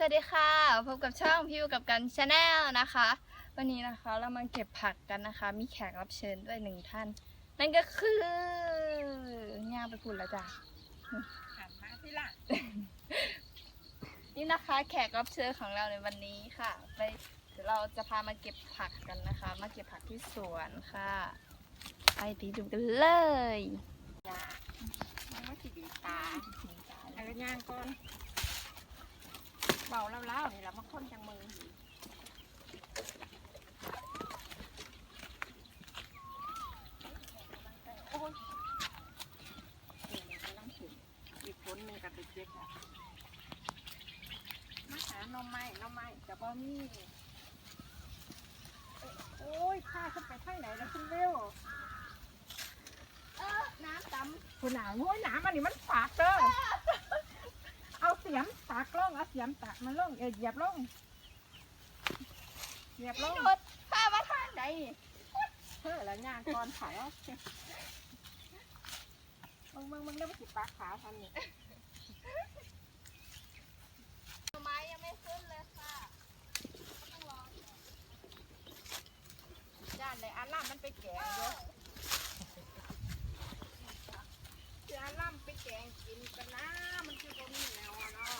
สวัสดีค่ะ พบกับช่องพิวกับกันชาแนลนะคะ วันนี้นะคะเรามาเก็บผักกันนะคะ มีแขกรับเชิญด้วยหนึ่งท่าน นั่นก็คือย่างไปพูดแล้วจ้ะหันมาที่หลังนี่นะคะแขกรับเชิญของเราในวันนี้ค่ะ ไปเดี๋ยวเราจะพามาเก็บผักกันนะคะ มาเก็บผักที่สวนค่ะ ไปตีดูกันเลยมันว่าสิดีตาเอาย่างก่อน เบาเล่าๆนี่แหละมาค้นจังมือโอ้ยนี่เนี่ยกำลังถึงอีกคนหนึ่งกับไปเจ็บอะมาหาหน่อไม้หน่อไม้จะบ่มีเอ้ยโอ้ยข้าขึ้นไปทางไหนแล้วคุณเร็วเออน้ำดคุณหนาโอ้ยหนามันนี่มันฝากเด้อเอาเสียมตากล่องเอาเสียมตากมันล่องเออเหยียบล่องเหยียบำล่องนี่รถพามาทางไหนเพื่อแล้วย่างก่อนขายเอามึงมึงมึงได้ไปสิปลาขาทันนี่หน่อไม้ยังไม่ขึ้นเลยค่ะย่านเลยอาล่ามมันไปแกงเยอะเดี๋ยวอาล่ามไปแกงกินกันนะมันคือบ่มีแนวอะเนาะ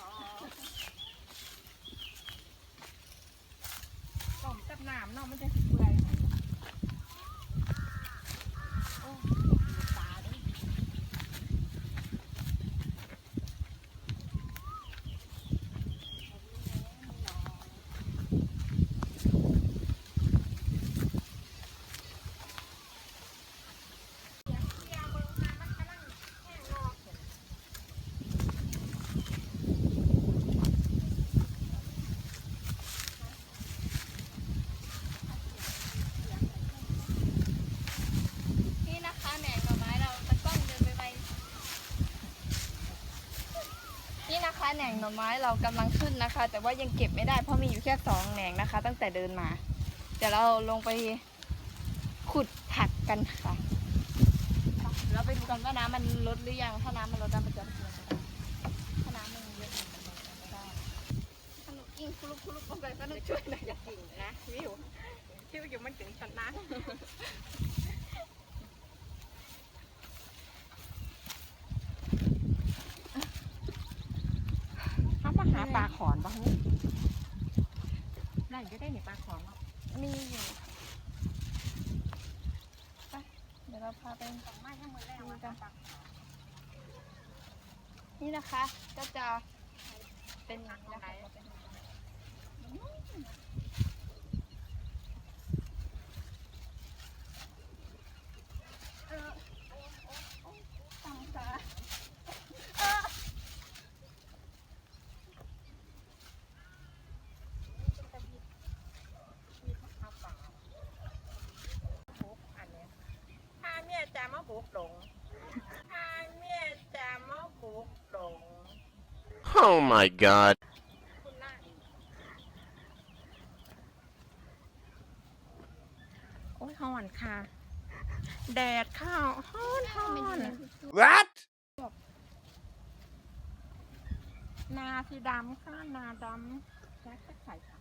ต้มกับน้ำเนาะมันจะสิเปื่อยโอ้ยตาเด้อ นี่นะคะแหนงหน่อไม้เราตะกล้องเดินไปไปนี่นะคะ แหน่งหน่อไม้เรากำลังขึ้นนะคะ แต่ว่ายังเก็บไม่ได้เพราะมีอยู่แค่สองแหน่งนะคะ ตั้งแต่เดินมา เดี๋ยวเราลงไปขุดผักกันค่ะเราไปดูกันว่าน้ำมันลดหรือยัง ถ้าน้ำมันลดน้ำมันจะเป็นยังไงถ้าน้ำมันเยอะมันลดไม่ได้สนุกยิ่งคุลุกคุลุกลงไปสนุกช่วยหน่อยกิ่งนะวิวคิดว่อยู่มันถึงสันนะเขามาหาปลา ขอนปะฮึได้ก็ได้เนี่ยปลาขอนเนาะมีอยู่ไปเดี๋ยวเราพาไปดอกไม้ทั้งหมดแล้วอะปลาขอนนี่นะคะ ก็จะเป็นอย่างนี้นะคะจะเป็นเออโอ้โอ้โอ้ตังค่ะเออ มีข้าวเปล่าบุกอันเนี้ยพาเมียจะมาบุกหลงพาเมียจะมาบุกหลง Oh my god. คุณน่าโอ้ยห่อนค่ะ แดดข้าวฮ้อนฮ้อน What? นาสีดำค่ะ นาดำแล้วก็ใส่ค่ะ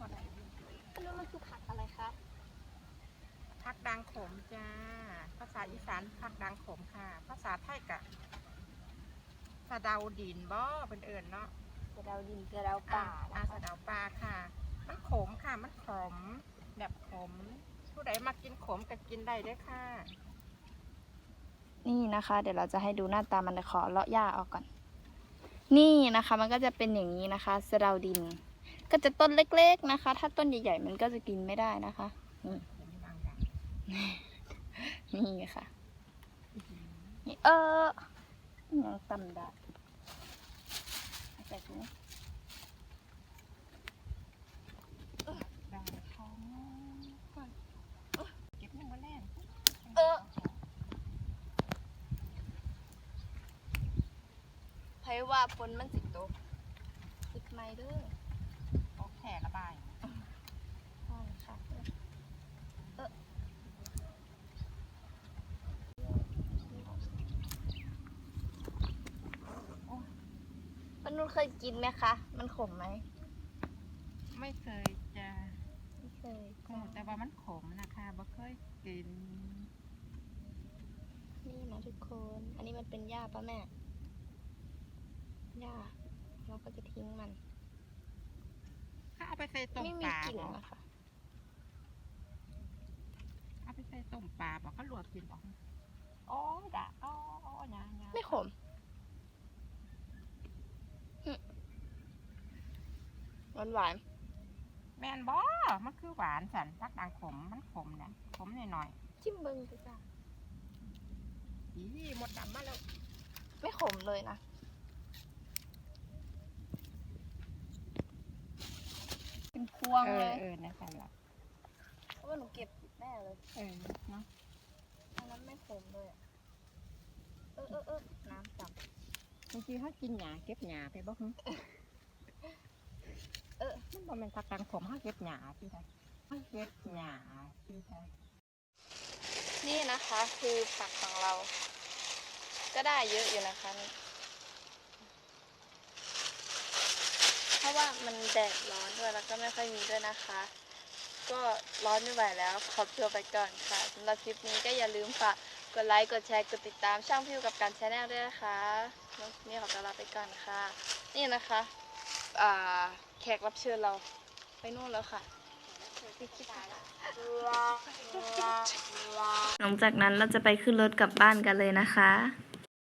บ่ได้อยู่ แล้วมันคือผักอะไรคะ พักดังขมจ้า ภาษาอีสานพักดังขมค่ะ ภาษาไทยกะสะเดาดินบ่เป็นเอิญเนาะกระเดาดินกระเดาป่าอ่านะสะเดาปลาค่ะ มันขมค่ะ มันขม แบบขม ผู้ใดมากินขมก็กินได้เด้วยค่ะ นี่นะคะ เดี๋ยวเราจะให้ดูหน้าตามันขอเลาะหญ้าออกก่อน นี่นะคะ มันก็จะเป็นอย่างนี้นะคะสะเดาดิน ก็จะต้นเล็กๆนะคะ ถ้าต้นใหญ่ๆมันก็จะกินไม่ได้นะคะ นี่เห็นบางอย่างนี่ค่ะ นี่เออยังตำได้เอาใส่ถุงได้ท้องเก็บยังมาแล่นเออไผว่าฝนมันสิตกติดไม้เด้อโอเคระบาย ใช่ค่ะ มันนุ่นเคยกินไหมคะ มันขมไหม ไม่เคยจ้าไม่เคยแต่ว่ามันขมนะคะบ่เคยกิน นี่นะทุกคน อันนี้มันเป็นหญ้าปะแม่ หญ้า เราก็จะทิ้งมัน ถ้าเอาไปใส่ต้มไม่ปมีลากลิ่นบ่นะคะเอาไปใส่ต้มปลาบอกเขาลวกกินบอกอ๋อจ้ะอ๋ออ๋อยายา ไม่ขมหวานหวานแมนบ่มันคือหวานสันพักดังขมมันขมเนี่ยขมหน่อยๆจิ้มเบิ้งดูจ้ะๆอีหมดดำมาแล้ว ไม่ขมเลยนะเป็นพวงเอเลอยเออนะสันละเพราะว่าหนูเก็บผิดแน่เลยเออเนาะอันนั้นไม่ขมเลยอะเออเออเออน้ำจับบางทีเขากินหญ้าเก็บหญ้าไปบ่ฮึเออ มันบ่แม่นพักดังขมเขาเก็บหญ้าที่ใดเขาเก็บหญ้าที่ใดนี่นะคะคือผักของเรา ก็ได้เยอะอยู่นะคะนี่เพราะว่ามันแดดร้อนด้วยแล้วก็ไม่ค่อยมีด้วยนะคะ ก็ร้อนไม่ไหวแล้ว ขอตัวไปก่อนค่ะสำหรับคลิปนี้ก็อย่าลืมฝากกดไลค์ กดแชร์ กดติดตามช่องพิวกับการแชแนลด้วยนะคะนี่ขอตัวลาไปก่อนค่ะ นี่นะคะ อ่า แขกรับเชิญเราไปนู่นแล้วค่ะหลังจากนั้นเราจะไปขึ้นรถกลับบ้านกันเลยนะคะ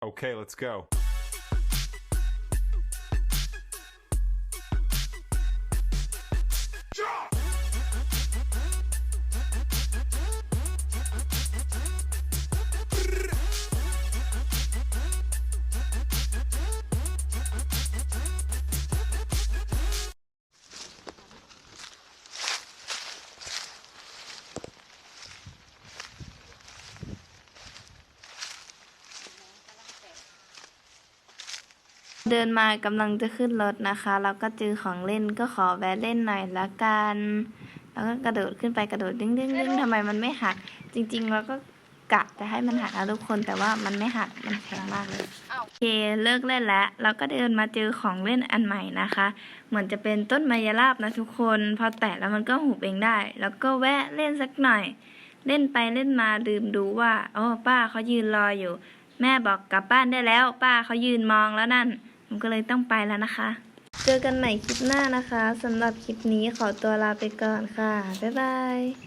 Okay, let's go. เดินมากำลังจะขึ้นรถนะคะแล้วก็เจอของเล่นก็ขอแวะเล่นหน่อยละกัน แล้วก็กระโดดขึ้นไปกระโดดดึงดึงดึงทำไมมันไม่หัก จริงๆเราก็กะจะให้มันหักนะทุกคนแต่ว่ามันไม่หักมันแข็งมากเลยโอเคเลิกเล่นแล้วแล้วก็เดินมาเจอของเล่นอันใหม่นะคะ เหมือนจะเป็นต้นมายาลาบนะทุกคน พอแตะแล้วมันก็หุบเองได้ แล้วก็แวะเล่นสักหน่อย เล่นไปเล่นมาลืมดูว่าอ๋อป้าเขายืนรออยู่ แม่บอกกลับบ้านได้แล้ว ป้าเขายืนมองแล้วนั่น ผมก็เลยต้องไปแล้วนะคะ เจอกันใหม่คลิปหน้านะคะสำหรับคลิปนี้ขอตัวลาไปก่อนค่ะ บ๊ายบาย